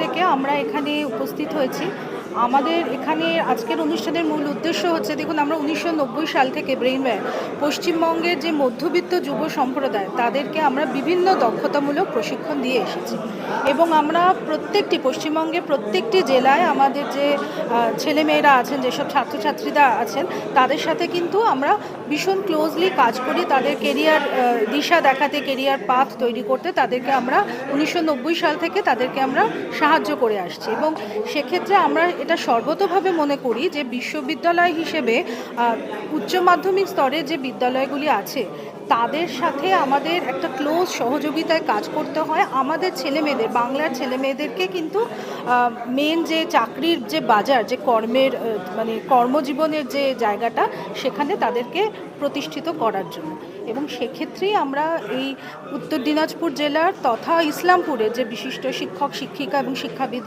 থেকে আমরা এখানে উপস্থিত হয়েছি। আমাদের এখানে আজকের অনুষ্ঠানের মূল উদ্দেশ্য হচ্ছে, দেখুন, আমরা উনিশশো নব্বই সাল থেকে ব্রেইনওয়্যার পশ্চিমবঙ্গের যে মধ্যবিত্ত যুব সম্প্রদায়, তাদেরকে আমরা বিভিন্ন দক্ষতামূলক প্রশিক্ষণ দিয়ে এসেছি। এবং আমরা প্রত্যেকটি পশ্চিমবঙ্গে প্রত্যেকটি জেলায় আমাদের যে ছেলেমেয়েরা আছেন, যেসব ছাত্রছাত্রীরা আছেন, তাদের সাথে কিন্তু আমরা ভীষণ ক্লোজলি কাজ করি। তাদের কেরিয়ার দিশা দেখাতে কেরিয়ার পাথ তৈরি করতে তাদেরকে আমরা উনিশশো নব্বই সাল থেকে তাদেরকে আমরা সাহায্য করে আসছে। এবং সেক্ষেত্রে আমরা এটা সর্বতভাবে মনে করি যে বিশ্ববিদ্যালয় হিসেবে উচ্চ মাধ্যমিক স্তরে যে বিদ্যালয়গুলি আছে, তাদের সাথে আমাদের একটা ক্লোজ সহযোগিতায় কাজ করতে হয়। আমাদের ছেলেমেয়েদের, বাংলার ছেলেমেয়েদেরকে কিন্তু মেন যে চাকরির যে বাজার, যে কর্মের মানে কর্মজীবনের যে জায়গাটা, সেখানে তাদেরকে প্রতিষ্ঠিত করার জন্য। এবং সেক্ষেত্রেই আমরা এই উত্তর দিনাজপুর জেলার তথা ইসলামপুরে যে বিশিষ্ট শিক্ষক, শিক্ষিকা এবং শিক্ষাবিদ